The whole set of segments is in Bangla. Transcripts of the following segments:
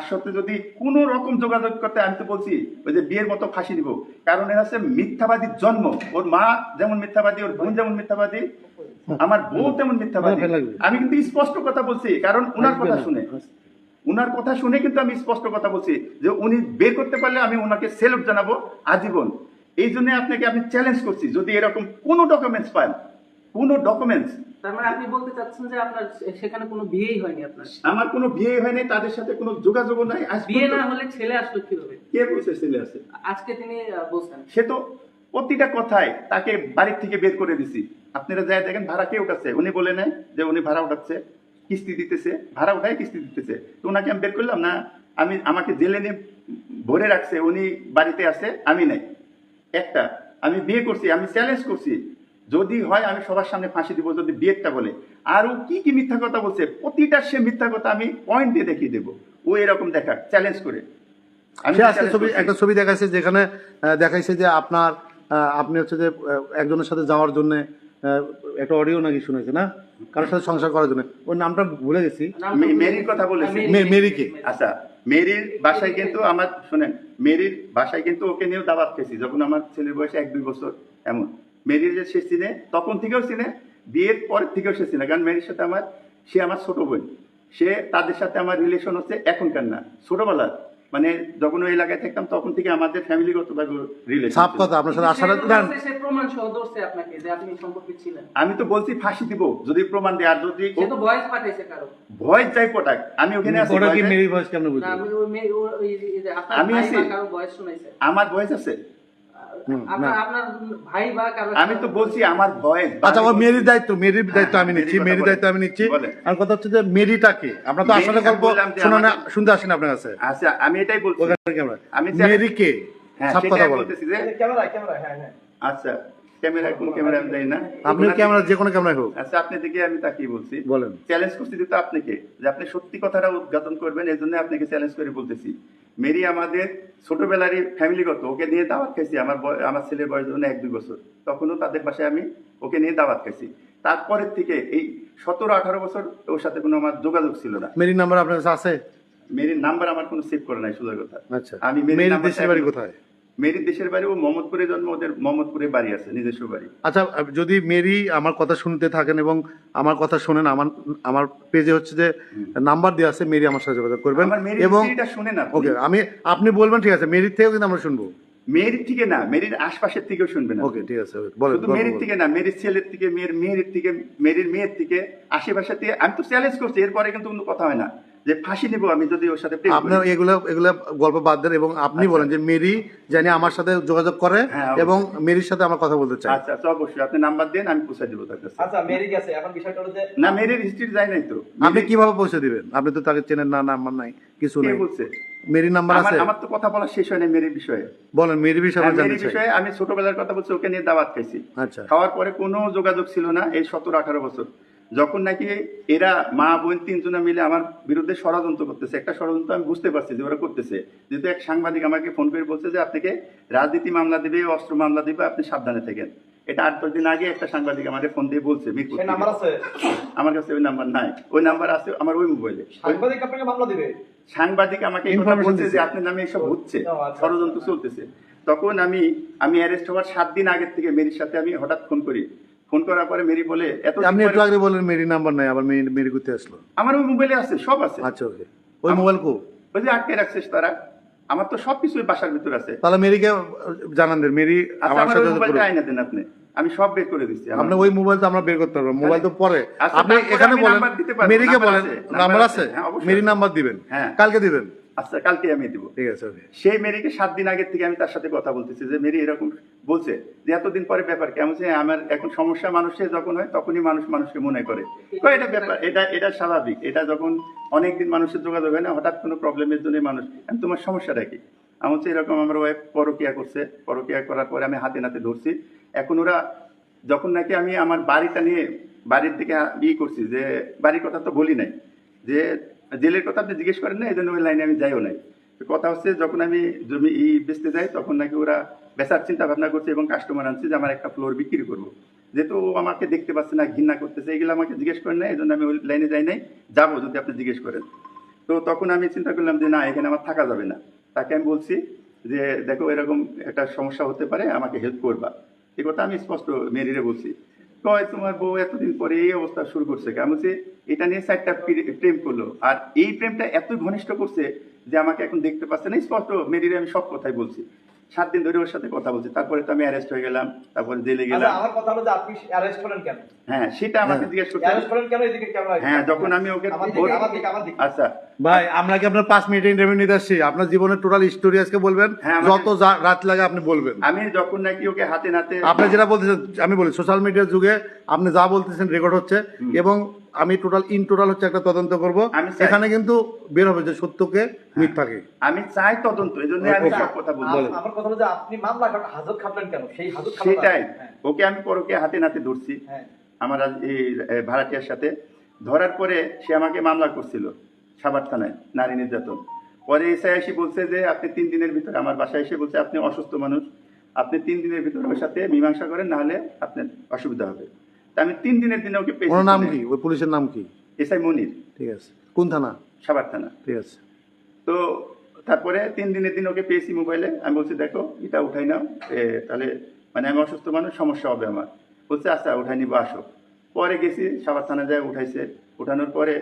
তার সাথে যদি কোনো রকম যোগাযোগ করতে আমি তো বলছি ওই যে বিয়ের মতো ফাঁসি দিব। কারণ এরা হচ্ছে মিথ্যাবাদীর জন্ম। ওর মা যেমন মিথ্যাবাদী ওর বোন যেমন মিথ্যাবাদী আমার বউ তেমন মিথ্যাবাদী। আমি কিন্তু স্পষ্ট কথা বলছি কারণ ওনার কথা শুনে। উনার কথা শুনে কিন্তু আমি স্পষ্ট কথা বলছি যে উনি বের করতে পারলে আমি ওনাকে সেলফ জানাব আজীবন। এই জন্য আপনাকে আমি চ্যালেঞ্জ করছি যদি এরকম কোনো ডকুমেন্টস পান কোনো ডকুমেন্টস তার মানে আপনি বলতে চাচ্ছেন যে আপনার সেখানে কোনো বিয়েই হয়নি আপনার? আমার কোনো বিয়ে হয়নি তাদের সাথে কোনো যোগাযোগও নাই। আজ বিয়ে না হলে ছেলে আসলো কীভাবে? কে বলছে ছেলে আছে? আজকে তিনি বলছেন। সে তো প্রতিটা কথায় তাকে বাড়ির থেকে বের করে দিছি। আপনারা যাই দেখেন ভাড়া কে উঠাচ্ছে? উনি বলে নেয় যে উনি ভাড়া উঠাচ্ছে কিস্তি দিতেছে। ভাড়া উঠায় কিস্তি দিতেছে। তো ওনাকে আমি বের করলাম না আমি আমাকে জেলে নিয়ে ভরে রাখছে উনি বাড়িতে আছে আমি নাই। একটা আমি বিয়ে করছি আমি চ্যালেঞ্জ করছি। যদি হয় আমি সবার সামনে ফাঁসি দিব যদি বিয়েরটা বলে। আর ও কি কি মিথ্যা কথা বলছে প্রতিটা সে মিথ্যা কথা আমি পয়েন্ট দিয়ে দেখিয়ে দেবো। ও এরকম দেখা চ্যালেঞ্জ করে। আমি ছবি একটা ছবি দেখাইছে যেখানে দেখাইছে যে আপনার আপনি হচ্ছে যে একজনের সাথে যাওয়ার জন্য একটা অডিও নাকি শুনেছে না? কারোর সাথে সংসার করার জন্য। ওর নামটা ভুলে গেছি। মেরির কথা বলেছি। মেরিকে। আচ্ছা মেরির বাসায় কিন্তু আমার শুনেন মেরির বাসায় কিন্তু ওকে নিয়েও দাবাত খেয়েছি যখন আমার ছেলের বয়সে এক দুই বছর এমন। মেরির যে সে চিনে তখন থেকেও চিনে বিয়ের পরের থেকেও সে চিনে কারণ মেরির সাথে আমার সে আমার ছোট বোন। সে তাদের সাথে আমার রিলেশন হচ্ছে এখনকার না ছোটবেলার। মানে যখন ওই এলাকায় থাকতাম তখন থেকে আমাদের ফ্যামিলিগতভাবে রিলেশন সাপ কথা আপনার সাথে আসার সে প্রমাণ সহ ধরছে আপনাকে যে আপনি সম্পর্কে ছিলেন। আমি তো বলছি ফাঁসি দিব যদি প্রমাণ দেয়। আর যদি সে তো ভয়েস পাঠাইছে কারও। ভয় চাই পটাক আমি ওখানে আছি ওটা কি মেরি ভয়েস কেমন না বুঝলি আমি ওই আমি আছি। কারও ভয়েস শুনাইছে। আমার ভয়েস আছে? আমি তো বলছি আমার ভয়েস আচ্ছা ও মেরির দায়িত্ব মেরির দায়িত্ব আমি হ্যাঁ, নিচ্ছি মেরির। দায়িত্ব আমি নিচ্ছি। আর কথা হচ্ছে যে মেরিটাকে আমরা তো আসলে গল্প বললাম শোনা না শুনতে আসেন আপনার কাছে। আচ্ছা আমি এটাই বলছি। ক্যামেরা আমি মেরিকে হ্যাঁ সব কথা বলতেছি যে ক্যামেরা ক্যামেরা হ্যাঁ হ্যাঁ। আচ্ছা ক্যামেরা কোন ক্যামেরা আমি জানি না। আপনি ক্যামেরা যে কোনো ক্যামেরা হোক। আচ্ছা আপনি দিকে আমি তাকিয়ে বলছি। বলেন। চ্যালেঞ্জ করছি দিতে আপনাকে যে আপনি সত্যি কথাটা উদ্ঘাটন করবেন এই জন্য আপনাকে চ্যালেঞ্জ করে বলতেছি। মেরি আমাদের ছোটবেলারই ফ্যামিলিগত ওকে নিয়ে দাওয়াত খাইছি। আমার আমার ছেলের বয়স যখন এক দুই বছর। তখনও তাদের বাসায় আমি ওকে নিয়ে দাওয়াত খাইছি। তারপরের থেকে এই সতেরো আঠারো বছর ওর সাথে কোনো আমার যোগাযোগ ছিল না। মেরির নাম্বার আপনার কাছে আছে? মেরির নাম্বার আমার কোনো সেভ করে নাই সুযোগ কথা। আচ্ছা। আমি মেরির মেরির দেশের বাড়ি কোথায়? দেশের বাড়ি ও মোহাম্মদপুরে জন্ম ওদের মোহাম্মদপুরে বাড়ি আছে নিজস্ব বাড়ি। আচ্ছা যদি মেরি আমার কথা শুনতে থাকেন এবং আমার কথা শোনেন আমার আমার পেজে হচ্ছে যে নাম্বার দেওয়া আছে মেরি আমার সাথে যোগাযোগ করবেন এবং শুনে না ওকে আমি আপনি বলবেন ঠিক আছে মেরির থেকেও কিন্তু আমরা শুনব। মেরির থেকে না মেরির আশপাশের থেকেও শুনবে না ওকে ঠিক আছে বলেন শুধু মেরির থেকে না মেরির ছেলের থেকে মেয়ের মেয়ের থেকে মেরির মেয়ের থেকে আশেপাশের থেকে আমি তো চ্যালেঞ্জ করছি এরপরে কিন্তু কোনো কথা হয় না। যে ফাঁসি নিব আমি যদি ওর সাথে আপনার এগুলো এগুলো গল্প বাদ দেন এবং আপনি বলেন যে মেরি জানি আমার সাথে যোগাযোগ করে হ্যাঁ, এবং মেরির সাথে আমার কথা বলতে চাই আচ্ছা আচ্ছা অবশ্যই। আপনি নাম্বার দেন আমি পৌঁছে দেবো তার কাছে। আচ্ছা মেরি গেছে। এখন বিষয়টা হলো যে না মেরির হিস্ট্রি যায় নাই তো। আপনি কীভাবে পৌঁছে দিবেন? আপনি তো তাকে চেনেন না নাম্বার নাই কিছু নেই। বলছে? মেরির নাম্বার আমার আছে? আমার তো কথা বলা শেষ হয় না মেরির বিষয়ে। বলেন মেরি বিষয়ে হ্যাঁ, মেরির জানতে চাই। বিষয়ে আমি ছোটবেলার কথা বলছি ওকে নিয়ে দাওয়াত খাইছি। আচ্ছা। খাওয়ার পরে কোনো যোগাযোগ ছিল না এই সতেরো আঠারো বছর। যখন নাকি এরা মা বোন তিনজনে মিলে আমার বিরুদ্ধে ষড়যন্ত্র করতেছে একটা ষড়যন্ত্র আমি বুঝতে পারছি যে ওরা করতেছে। যেহেতু এক সাংবাদিক আমাকে ফোন করে বলছে যে আপনাকে রাজনীতি মামলা দিবে অস্ত্র মামলা দিবে আপনি সাবধানে থাকেন। এটা আট দশ দিন আগে একটা সাংবাদিক আমাদের ফোন দিয়ে বলছে আমার কাছে ওই নাম্বার নাই। ওই নাম্বার আছে আমার ওই মোবাইলে। সাংবাদিক আপনাকে মামলা দিবে? সাংবাদিক আমাকে এই কথা বলছে যে আপনার নামে এসব হচ্ছে আচ্ছা, ষড়যন্ত্র আচ্ছা। চলতেছে। তখন আমি আমি অ্যারেস্ট হওয়ার সাত দিন আগের থেকে মেরির সাথে আমি হঠাৎ ফোন করি। ফোন করার পরে মেরি বলে এত আপনি একটু আগে বললেন মেরি নাম্বার নাই আবার মেরি মেরি করতে আসলো। আমার ওই মোবাইলে আছে সব আছে। আচ্ছা ওকে। ওই মোবাইল কো? ওই যে আটকে রাখছিস তারা আমার তো সবকিছু ওই বাসার ভিতর আছে। তাহলে মেরিকে জানান দেন মেরি আচ্ছা আমার সাথে মোবাইলটা আইনা দেন আপনি। আমি সব বের করে দিচ্ছি আপনি ওই মোবাইল তো আমরা বের করতে পারব। মোবাইল তো পরে। আচ্ছা, আপনি এখানে বলেন মেরিকে বলেন নাম্বার আছে? হ্যাঁ, মেরি নাম্বার দিবেন। হ্যাঁ। কালকে দিবেন। আচ্ছা কালকে আমি দিব। ঠিক আছে সেই মেরিকে সাত দিন আগের থেকে আমি তার সাথে কথা বলতেছি যে মেরি এরকম বলছে যে এতদিন পরে ব্যাপার কেমন যে আমার এখন সমস্যা মানুষের যখন হয় তখনই মানুষ মানুষকে মনে করে। এটা ব্যাপার এটা এটা স্বাভাবিক। এটা যখন অনেকদিন মানুষের যোগাযোগ হয় না হঠাৎ কোনো প্রবলেমের জন্য মানুষ আমি তোমার সমস্যাটা কি? আমার হচ্ছে এরকম আমার ওয়াইফ পরকিয়া করছে। পরকিয়া করার পরে আমি হাতে নাতে ধরছি। এখন ওরা যখন নাকি আমি আমার বাড়িটা নিয়ে বাড়ির দিকে ইয়ে করছি যে বাড়ির কথা তো বলি নাই যে জেলের কথা আপনি জিজ্ঞেস করেন না, এই জন্য ওই লাইনে আমি যাইও নাই। কথা হচ্ছে, যখন আমি জমি ই বেচতে যাই, তখন নাকি ওরা বেচার চিন্তা ভাবনা করছে এবং কাস্টমার আনছে যে, আমার একটা ফ্লোর বিক্রি করব। যেহেতু ও আমাকে দেখতে পাচ্ছে না, ঘৃণা করতেছে, এগুলো আমাকে জিজ্ঞেস করেন না, এই জন্য আমি ওই লাইনে যাই নাই, যাব যদি আপনি জিজ্ঞেস করেন। তো তখন আমি চিন্তা করলাম যে, না, এখানে আমার থাকা যাবে না। তাকে আমি বলছি যে, দেখো, এরকম একটা সমস্যা হতে পারে, আমাকে হেল্প করবা। এই কথা আমি স্পষ্ট মেরিরে বলছি। কয় তোমার বউ এতদিন পরে এই অবস্থা শুরু করছে? কেমন বলছি, এটা নিয়ে প্রে- প্রেম করল। আর এই প্রেমটা এত ঘনিষ্ঠ করছে যে আমাকে এখন দেখতে পাচ্ছে না। স্পষ্ট, মেরিরে আমি সব কথাই বলছি। সাত দিন ধরে ওর সাথে কথা বলছি। তারপরে তো আমি অ্যারেস্ট হয়ে গেলাম তারপরে জেলে আচ্ছা গেলাম। আমার কথা হলো যে আপনি অ্যারেস্ট হলেন কেন? হ্যাঁ সেটা আমাকে হ্যাঁ। জিজ্ঞেস করতে অ্যারেস্ট হলেন কেন? এদিকে ক্যামেরা হ্যাঁ যখন আমি ওকে আমার দিকে আমার দিকে আচ্ছা। ভাই আমরা কি আপনার পাঁচ মিনিট ইন্টারভিউ নিতে আসছি? আপনার জীবনের টোটাল স্টোরি আজকে বলবেন? হ্যাঁ, যত রাত লাগে আপনি বলবেন। আমি যখন নাকি ওকে হাতে নাতে আপনি যেটা বলতেছেন আমি বলি সোশ্যাল মিডিয়ার যুগে আপনি যা বলতেছেন রেকর্ড হচ্ছে এবং আমি টোটাল ইন টোটাল হচ্ছে একটা তদন্ত করব। এখানে কিন্তু বের হবে যে সত্যকে মিথ্যাকে আমি চাই তদন্ত এই জন্য আমি সব কথা বলব আমার কথা হলো যে আপনি মামলা হাজত খাটলেন কেন? সেই হাজত সেটাই। হ্যাঁ। ওকে আমি পরকে হাতে নাতে ধরছি। হ্যাঁ। আমার এই ভাড়াটিয়ার সাথে। ধরার পরে সে আমাকে মামলা করছিল সাভার থানায় নারী নির্যাতন। পরে এসে এসে বলছে যে আপনি তিন দিনের ভিতরে আমার বাসায় এসে বলছে আপনি অসুস্থ মানুষ। আপনি তিন দিনের ভিতরে ওর সাথে মীমাংসা করেন নাহলে আপনার অসুবিধা হবে। আমি তিন দিনের দিনে ওকে পেয়েছি ওনার নাম কি? ওই পুলিশের নাম কি? এসআই মনির। ঠিক আছে। কোন থানা? সাভার থানা। ঠিক আছে। তো তারপরে তিন দিনের দিন ওকে পেয়েছি মোবাইলে। আমি বলছি দেখো এটা উঠাই নাও। তাহলে মানে আমি অসুস্থ মানুষ সমস্যা হবে আমার। বলছে আচ্ছা উঠাই নিবো আসো। পরে গেছি সাবার থানা যায় উঠাইছে। উঠানোর পরে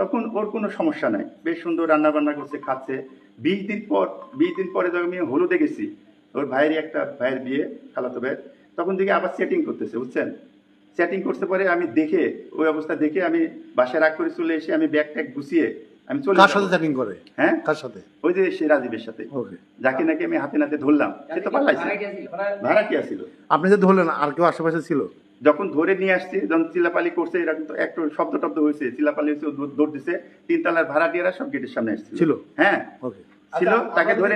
তখন ওর কোনো সমস্যা নাই। বেশ সুন্দর রান্না বান্না করছে খাচ্ছে। বিশ দিন পর বিশ দিন পরে যখন আমি হলুদে গেছি ওর ভাইয়েরই একটা ভাইয়ের বিয়ে খালাতো ভাইয়ের তখন দেখি আবার সেটিং করতেছে বুঝছেন? সেটিং করতে পরে আমি দেখে ওই অবস্থা দেখে আমি বাসায় রাগ করে চলে এসে আমি ব্যাগ ট্যাগ গুছিয়ে আমি চলে কার সাথে চ্যাটিং করে? হ্যাঁ? কার সাথে? ওই যে সে রাজীবের সাথে। ওকে। যাকে নাকি আমি হাতে নাতে ধরলাম সে তো পালাইছে। ভাড়া কি আসছিল আপনি যে ধরলেন আর কেউ আশেপাশে ছিল? যখন ধরে নিয়ে আসছে যখন চিলাপালি করছে এরকম তো একটু শব্দ টব্দ হয়েছে চিলাপালি হয়েছে ও দৌড়- দিছে তিনতলার ভাড়াটিয়ারা সব গেটের সামনে আসছিল। ছিল? হ্যাঁ। ওকে। ছিল আচ্ছা, তাকে ধরে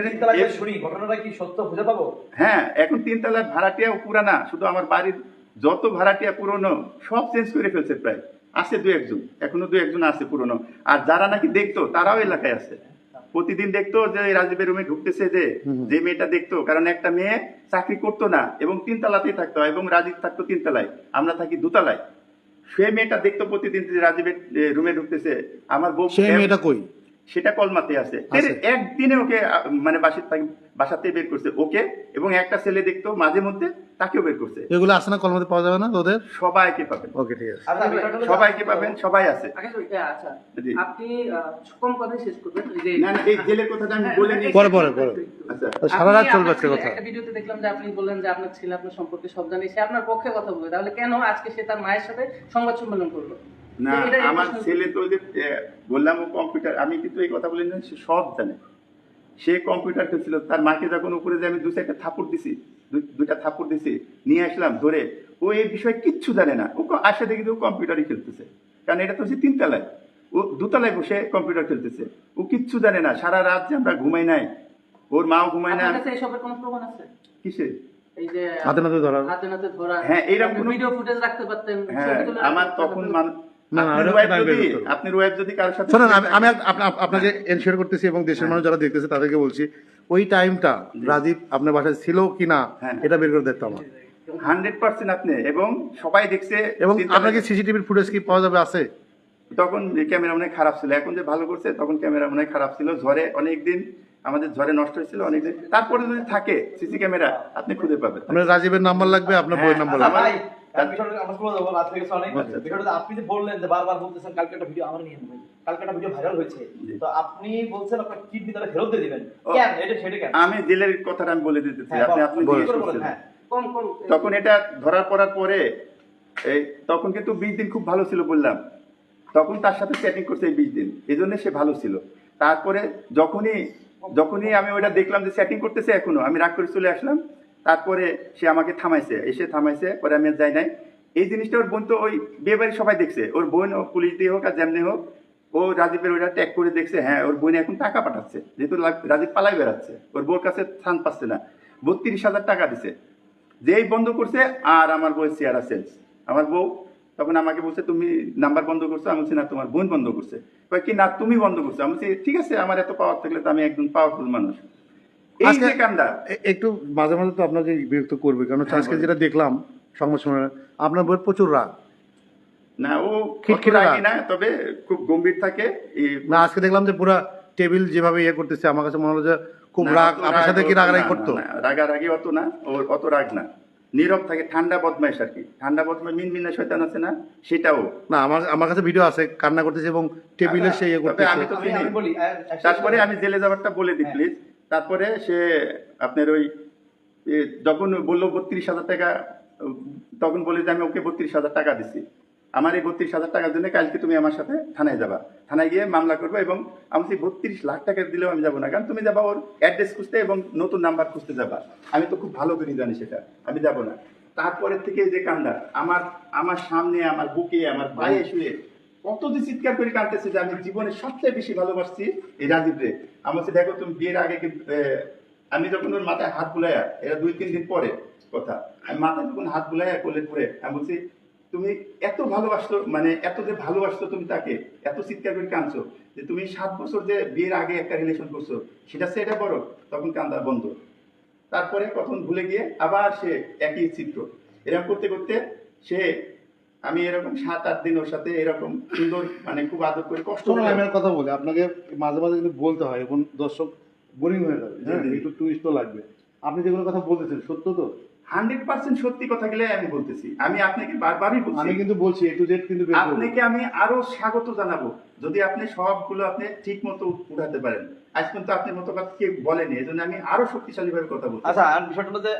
শুনি ঘটনাটা কি সত্য খুঁজে পাবো? হ্যাঁ এখন তিনতলার ভাড়াটিয়া পুরানা শুধু আমার বাড়ির যত ভাড়াটিয়া পুরনো সব চেঞ্জ করে ফেলছে প্রায়। আছে দু একজন এখনও দু একজন আছে পুরনো। আর যারা নাকি দেখতো তারাও এলাকায় আছে। প্রতিদিন দেখতো যে রাজীবের রুমে ঢুকতেছে যে যে মেয়েটা দেখতো কারণ একটা মেয়ে চাকরি করতো না এবং তিনতলাতেই থাকতো এবং রাজীব থাকতো তিনতলায় আমরা থাকি দুতলায়। সে মেয়েটা দেখতো প্রতিদিন রাজীবের রুমে ঢুকতেছে। আমার বউ মেয়েটা কই? সেটা কলমাতে আছে। আছে। একদিনে ওকে মানে বাসা থেকে- বাসাতে বের করছে ওকে এবং একটা ছেলে দেখতো মাঝে মধ্যে তাকেও বের করছে। এগুলো আসে না কলমাতে পাওয়া যাবে না তোদের? সবাইকে পাবেন। ওকে ঠিক আছে। আচ্ছা সবাইকে পাবেন সবাই আছে। এ, আচ্ছা। আপনি কম শেষ করবেন যে না না, এই জেলের কথাটা আমি হ্যাঁ, বলে হ্যাঁ, নিই পরে, পরে, পরে। আচ্ছা। সারা রাত চলবে আপনার আজকে কথা। একটা ভিডিওতে দেখলাম যে আপনি বললেন যে আপনার ছেলে আপনার সম্পর্কে সব জানে সে আপনার পক্ষে কথা বলবে। তাহলে কেন আজকে সে তার মায়ের সাথে সংবাদ সম্মেলন করল? না আমার ছেলে তো ওই যে বললাম ও কম্পিউটার আমি কিন্তু এই কথা বলি না সে সব জানে। সে কম্পিউটার খেলছিল তার মাকে যখন উপরে যে আমি দু চারটা থাপুড় দিছি দুইটা থাপুড় দিছি নিয়ে আসলাম ধরে ও এই বিষয়ে কিচ্ছু জানে না। ও আসে দেখি ও কম্পিউটারই খেলতেছে। কারণ এটা তো হচ্ছে তিনতলায়। ও দুতলায় বসে কম্পিউটার খেলতেছে। ও কিচ্ছু জানে না সারা রাত যে আমরা ঘুমাই নাই ওর মাও ঘুমায় না। আপনার কাছে এসবের কোনো প্রমাণ আছে? কিসে হাতে নাতে ধরা। হ্যাঁ, এরকম কোনো- ভিডিও ফুটেজ রাখতে পারতেন হ্যাঁ আমার। তখন আমি আপনাকে এনশিওর করতেছি এবং দেশের মানুষ যারা দেখতেছে তাদেরকে বলছি ওই টাইমটা রাজীব আপনার বাসায় ছিল কি না হ্যাঁ। এটা বের করে দেখতে আমার। হান্ড্রেড পার্সেন্ট আপনি এবং সবাই দেখছে এবং তিনতলায়- আপনার কি সিসিটিভির ফুটেজ কি পাওয়া যাবে আছে? তখন ক্যামেরা হয় খারাপ ছিল এখন যে ভালো করছে তখন ক্যামেরা মনে খারাপ ছিল। ঝড়ে অনেকদিন আমাদের ঝড়ে নষ্ট হয়েছিল অনেকদিন। তারপরে যদি থাকে সিসি ক্যামেরা আপনি খুঁজে পাবেন। আপনার রাজীবের নাম্বার লাগবে আপনার বইয়ের হ্যাঁ, নাম্বার লাগবে। ভাই, তার বিষয়টা আমরা শুনে যাব, রাত গেছে অনেক। বিষয়টা হলো আপনি যে বললেন যে বারবার বলতেছেন কালকে একটা ভিডিও আমার নিয়ে কালকে একটা ভিডিও ভাইরাল হয়েছে। তো আপনি বলছেন আপনার কিডনি তারা ফেরত দিয়ে দিবেন। কেন? এটা সেটা কেন? আমি জেলের কথাটা আমি বলে দিতেছি। আপনি আপনি বল, জিজ্ঞেস করে বলেন, করছেন। কম কম তখন এটা ধরার পড়ার পরে এই তখন কিন্তু বিশ দিন খুব ভালো ছিল বললাম। তখন তার সাথে চ্যাটিং করছে এই বিশ দিন। এই জন্য সে ভালো ছিল। তারপরে যখনই যখনই আমি ওটা দেখলাম যে চ্যাটিং করতেছে এখনও আমি রাগ করে চলে আসলাম। তারপরে সে আমাকে থামাইছে, এসে থামাইছে, পরে আমি যাই নাই। এই জিনিসটা ওর বোন তো ওই বিয়ে বাড়ি সবাই দেখছে। ওর বোন ও পুলিশ দিয়ে হোক আর যেমনি হোক, ও রাজীবের ওইটা ট্যাগ করে দেখছে হ্যাঁ ওর বোন এখন টাকা পাঠাচ্ছে। যেহেতু রাজীব পালাই বেড়াচ্ছে, ওর বোর কাছে স্থান পাচ্ছে না। বত্রিশ হাজার টাকা দিছে। যেই বন্ধ করছে, আর আমার বউ চেয়ারা সেলস আমার বউ তখন আমাকে বলছে, তুমি নাম্বার বন্ধ করছ? আমি বলছি, না, তোমার বোন বন্ধ করছে। কি না, তুমি বন্ধ করছ? আমি বলছি, ঠিক আছে, আমার এত পাওয়ার থাকলে তো আমি একজন পাওয়ারফুল মানুষ। একটু মাঝে মাঝে তো আপনাকে বিরক্ত করবে কারণ হ্যাঁ, আজকে যেটা দেখলাম সংবাদ সম্মেলনে আপনার বইয়ের প্রচুর রাগ। না ও। না তবে খুব গম্ভীর থাকে। না আজকে দেখলাম যে পুরো টেবিল যেভাবে ইয়ে করতেছে আমার কাছে মনে হলো যে খুব রাগ আপনার সাথে কি রাগারাগি করতো? রাগারাগি অত না ওর অত রাগ না। নীরব থাকে ঠান্ডা বদমাইশ আর কি। ঠান্ডা বদমাইশ মিনমিনা শয়তান আছে না সেটাও। না আমার আমার কাছে ভিডিও আছে কান্না করতেছে এবং টেবিলে সে ইয়ে করতেছে। আমি তো বলি তারপরে আমি জেলে যাবারটা বলে দিই হ্যাঁ। প্লিজ। তারপরে সে আপনার ওই যখন বলল বত্রিশ হাজার টাকা, তখন বলে যে আমি ওকে বত্রিশ হাজার টাকা দিচ্ছি আমার এই বত্রিশ হাজার টাকার জন্য কালকে তুমি আমার সাথে থানায় যাবা। থানায় গিয়ে মামলা করব এবং আমি বত্রিশ লাখ টাকা দিলেও আমি যাব না। কারণ তুমি যাবা ওর অ্যাড্রেস খুঁজতে এবং নতুন নাম্বার খুঁজতে যাবা। আমি তো খুব ভালো করে জানি সেটা, আমি যাব না। তারপরের থেকে যে কান্দা আমার আমার সামনে, আমার বুকে, আমার পায়ে শুয়ে কত যে চিৎকার করে কাঁদতেছে যে আমি জীবনে সবচেয়ে বেশি ভালোবাসছি এই রাজীব রে। আমার সাথে দেখো, তুমি বিয়ের আগে আমি যখন ওর মাথায় হাত বুলাইয়া এটা দুই তিন দিন পরে কথা, আমি মাথায় যখন হাত বুলাইয়া কোলে পরে, আমি বলছি, তুমি এত ভালোবাসতো মানে এত যে ভালোবাসতো তুমি তাকে, এত চিৎকার করে কাঁদছো, যে তুমি সাত বছর যে বিয়ের আগে একটা রিলেশন করছ, সেটা সেটা বড়, তখন কান্দা বন্ধ। তারপরে কখন ভুলে গিয়ে আবার সে একই চিত্র। এরকম করতে করতে সে আমি এরকম সাত আট দিন ওর সাথে এরকম সুন্দর মানে খুব আদর করে কষ্ট করে আমি কথা বলি আপনাকে মাঝে মাঝে কিন্তু বলতে হয় এবং দর্শক বোরিং হয়ে যাবে হ্যাঁ। একটু টুইস্টও লাগবে। আপনি যেগুলো কথা বলতেছেন সত্য তো? হান্ড্রেড পার্সেন্ট সত্যি কথা গেলে আমি বলতেছি। আমি আপনাকে বারবারই বলছি। আমি কিন্তু বলছি এ টু জেড কিন্তু আপনাকে আমি আরও স্বাগত জানাব। যদি আপনি সবগুলো আপনি ঠিক মতো উঠাতে পারেন। আজ কিন্তু আপনার মতো কথা কেউ বলেনি এই জন্য আমি আরও শক্তিশালী ভাবে কথা বলছি আচ্ছা আর বিষয়টা হলো যে